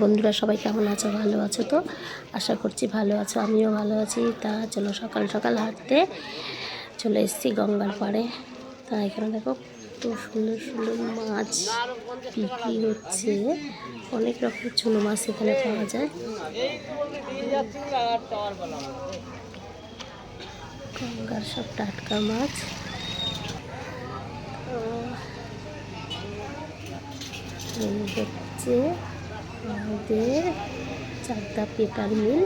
বন্ধুরা সবাই কেমন আছো? ভালো আছো তো? আশা করছি ভালো আছো, আমিও ভালো আছি। তা চলো সকাল সকাল হাঁটতে চলে এসেছি গঙ্গার পাড়ে। তা এখানে দেখো কত সুন্দর সুন্দর মাছ বিক্রি হচ্ছে। অনেক রকমের ছোটো মাছ এখানে পাওয়া যায়। গঙ্গার সব টাটকা মাছ। হচ্ছে আমাদের চাকদা পেপার মিল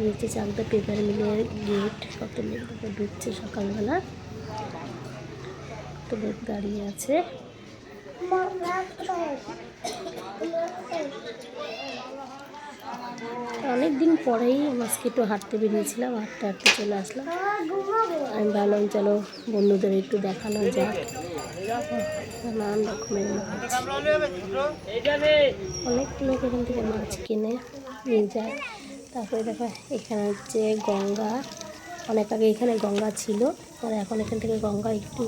হচ্ছে চাকদা পেপার মিলের গেট কত লোক ঢুকছে সকালবেলা। কত লোক দাঁড়িয়ে আছে অনেক দিন পরেই মাছকে একটু হাঁটতে বেরিয়েছিলাম, হাঁটতে হাঁটতে চলে আসলাম। আমি ভাবলাম, চলো বন্ধুদের একটু দেখানো যাক। নানান রকমের মাছ। অনেক লোক এখান থেকে মাছ কিনে নিয়ে যায়। তারপরে দেখো, এখানে হচ্ছে গঙ্গা। অনেক আগে এখানে গঙ্গা ছিল আর এখন এখান থেকে গঙ্গা একটু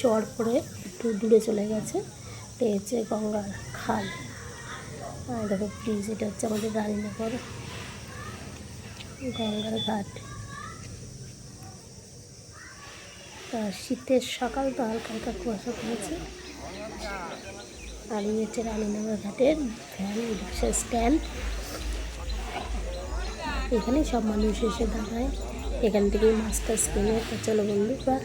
চড় পড়ে একটু দূরে চলে গেছে। হচ্ছে গঙ্গার খাল। আর দেখো ব্রিজ এটা হচ্ছে আমাদের রানীনগর গঙ্গার ঘাট। তা শীতের সকাল তো হালকা হালকা কুয়াশা পড়েছে। আর এই হচ্ছে রানীনগর ঘাটের ভ্যান রিক্সা স্ট্যান্ড এখানে সব মানুষ এসে দাঁড়ায়। এখান থেকেই মাছ টাছ কিনে চলো বন্ধু বা